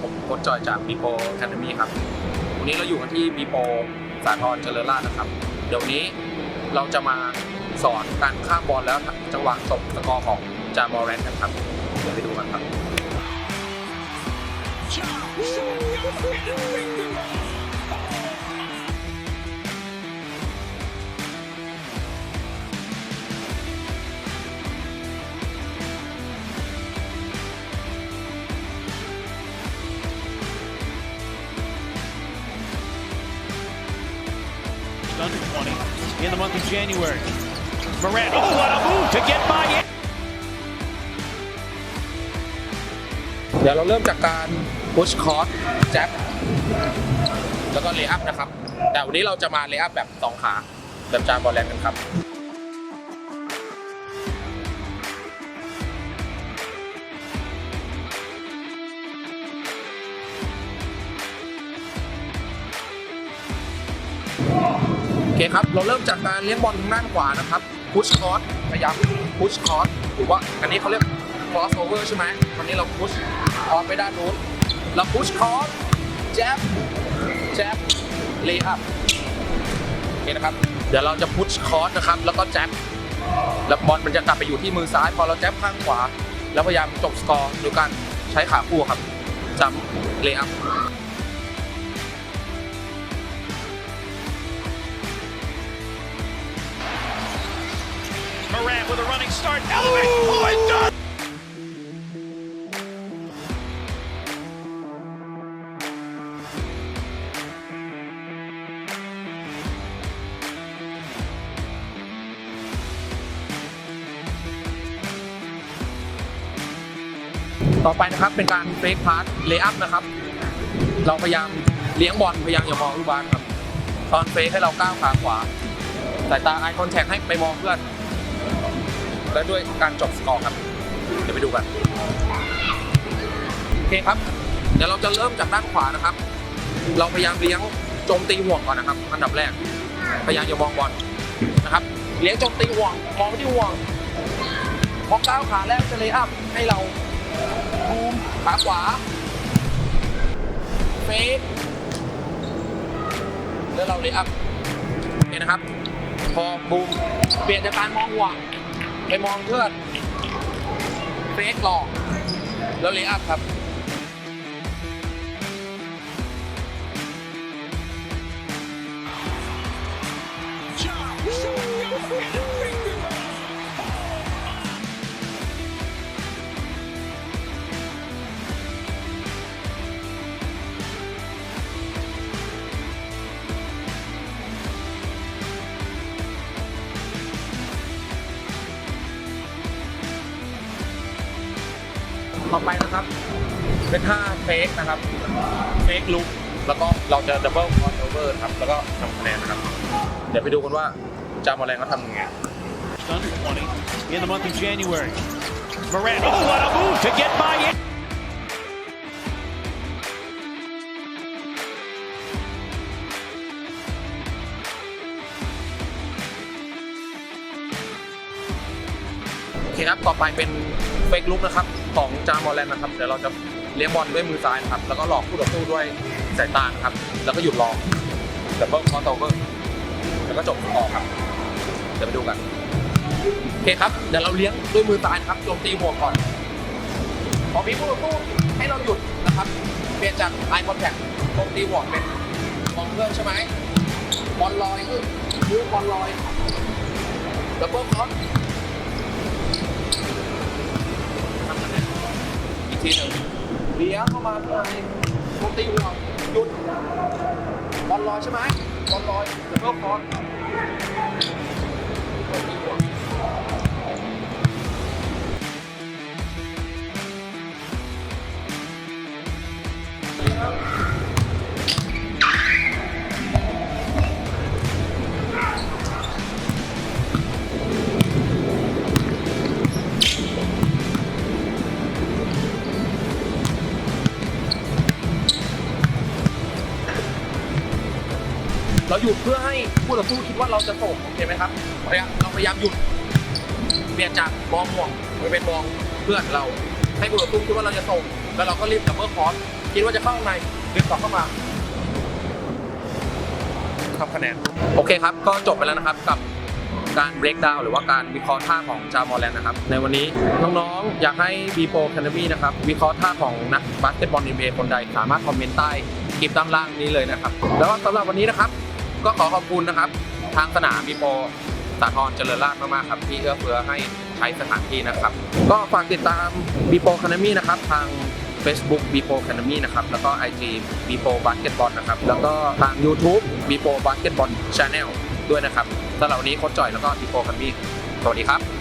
ผมโค้ชจอยจากบีโปแค d มีครับ วันนี้เราอยู่กันที่บีโปสาทรเจริญราชนะครับ เดี๋ยวนี้เราจะมาสอนการข้ามบอลแล้วจังหวะตบสกอร์ของจามอแรนกันครับ เดี๋ยวไปดูกันครับ under 20 in the month of January. Morant, oh, what a move to get by it. เดี๋ยวเราเริ่มจากการพุชคอร์สแจ็คแล้วก็เลย์อัพนะครับ แต่วันนี้เราจะมาเลย์อัพแบบสองขา แบบจานบอลแลนด์กันครับ เคครับ เราเริ่มจากการเลี้ยงบอลทางด้านขวานะครับพุชคอร์สพยายามพุชคอร์สหรือว่าอันนี้เขาเรียก cross over ใช่ไหมวันนี้เราพุชคอร์สไปด้านนู้นเราพุชคอร์สแจ็บแจ็บเลย์อัพโอเคนะครับ เดี๋ยวเราจะพุชคอร์สนะครับ แล้วก็แจ็บแล้วบอลมันจะกลับไปอยู่ที่มือซ้าย พอเราแจ็บข้างขวา แล้วพยายามจบสกอร์โดยการใช้ขาคู่ครับจำเลย์อัพ Morant with a running start. Elevate. Oh, it does. ต่อไปนะครับเป็นการเฟกพาร์ทเลย์อัพนะครับ เราพยายามเลี้ยงบอลพยายามอย่ามองลูกบาสครับ ตอนเฟกให้เราก้าวขาขวาสายตาไอคอนแทคให้ไปมองเพื่อน และด้วยการจบสกอร์ครับ เดี๋ยวไปดูกัน โอเคครับ เดี๋ยวเราจะเริ่มจากด้านขวานะครับ เราพยายามเลี้ยงโจมตีห่วงก่อนนะครับ อันดับแรก พยายามอย่ามองบอลนะครับ เลี้ยงโจมตีห่วง มองไปที่ห่วง พอก้าวขาแรกจะเลยอัพให้เราบูมขาขวาเฟกแล้วเราเลยอัพเห็นนะครับ พอบูมเปลี่ยนจากการมองห่วง ไปมองเพื่อนเฟกหลอกแล้วเลยอัพครับ ต่อไปนะครับ เป็นท่าเฟกนะครับเฟกลุกแล้วก็เราจะดับเบิลคอร์โอเวอร์ครับแล้วก็ทำคะแนนนะครับ เดี๋ยวไปดูกันว่าจามอแรงเขาทำยังไง Under 20 in the month of January. Morant, oh, what a move to get by it. โอเคครับต่อไปเป็น เฟกลุกนะครับของจามอลแลนด์นะครับเดี๋ยวเราจะเลี้ยงบอลด้วยมือซ้ายนะครับแล้วก็หลอกคู่ต่อสู้ด้วยสายตานะครับ แล้วก็หยุดรอดับเบิลคอร์โอเวอร์แล้วก็จบออกครับเดี๋ยวไปดูกันโอเคครับเดี๋ยวเราเลี้ยงด้วยมือซ้ายนะครับโจมตีห่วก่อนพอมีคู่ต่อสู้ให้เราหยุดนะครับเปลี่ยนจาก eye contact โจมตีห่วเป็นมองเพื่อนใช่ไหมบอลลอยขึ้นยื้อบอลลอยดับเบิลคอร์ ทีหนึ่งเลี้ยงเข้ามาข้างในโจมตีหัวหยุดบอลลอยใช่ไหมบอลลอยเดี๋ยวเพิ่มคอร์สตีหัว เราหยุดเพื่อให้ผู้ต่อสู้คิดว่าเราจะส่งโอเคไหมครับเราพยายามหยุดเปลี่ยนจากมองห่วงไปเป็นมองเพื่อนเรา ให้ผู้ต่อสู้คิดว่าเราจะส่งแล้วเราก็รีบดับเบิลคอร์สคิดว่าจะเข้าข้างในดึงต่อเข้ามาทำคะแนนโอเคครับ ก็จบไปแล้วนะครับกับการ break down หรือว่าการวิเคราะห์ท่าของจามอลแลนด์นะครับ ในวันนี้น้องๆ อยากให้ b p o Academy นะครับ วิเคราะห์ท่าของนักบาสเกตบอล NBA คนใด สามารถคอมเมนต์ใต้คลิปด้านล่างนี้เลยนะครับ แล้วสำหรับวันนี้นะครับ ก็ขอขอบคุณนะครับ ทางสนามมีโปสาทรเจริญราษฎร์มากๆครับที่เอื้อเฟื้อให้ใช้สถานที่นะครับ ก็ฝากติดตามบีโปคานามีนะครับทาง Facebook b p o Academy นะครับ แล้วก็ IG b p o Basketball นะครับ แล้วก็ทาง YouTube b p o Basketball Channel ด้วยนะครับสำหรับวันนี้โค้ชจ่อยแล้วก็ b p o Academy สวัสดีครับ